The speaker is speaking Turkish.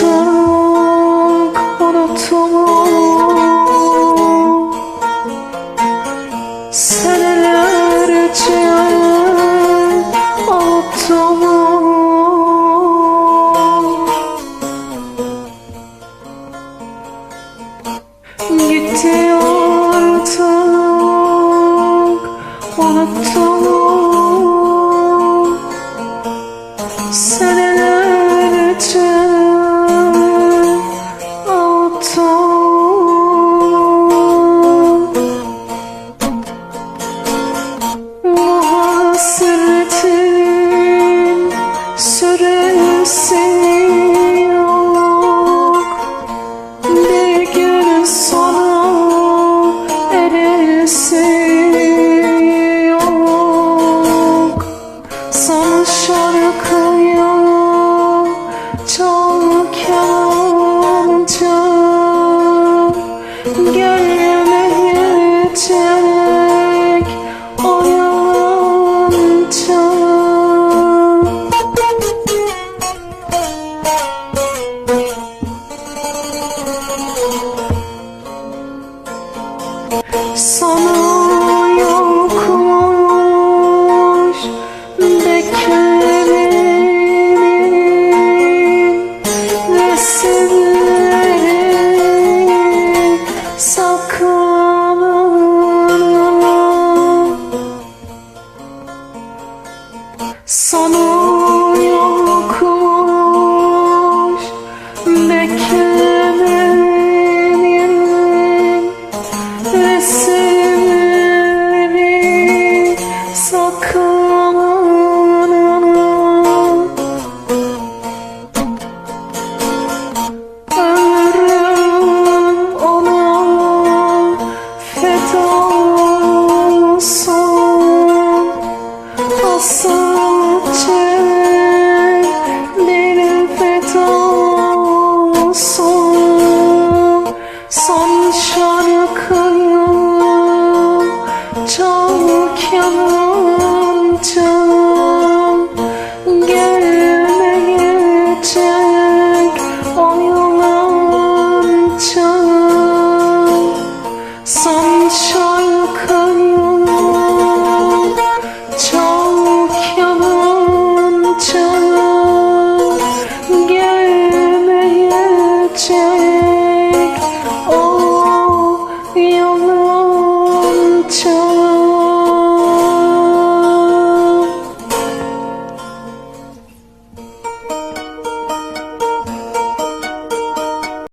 Unuttum, unuttum. Senelerce unuttum. Gitti artık unuttum. Sana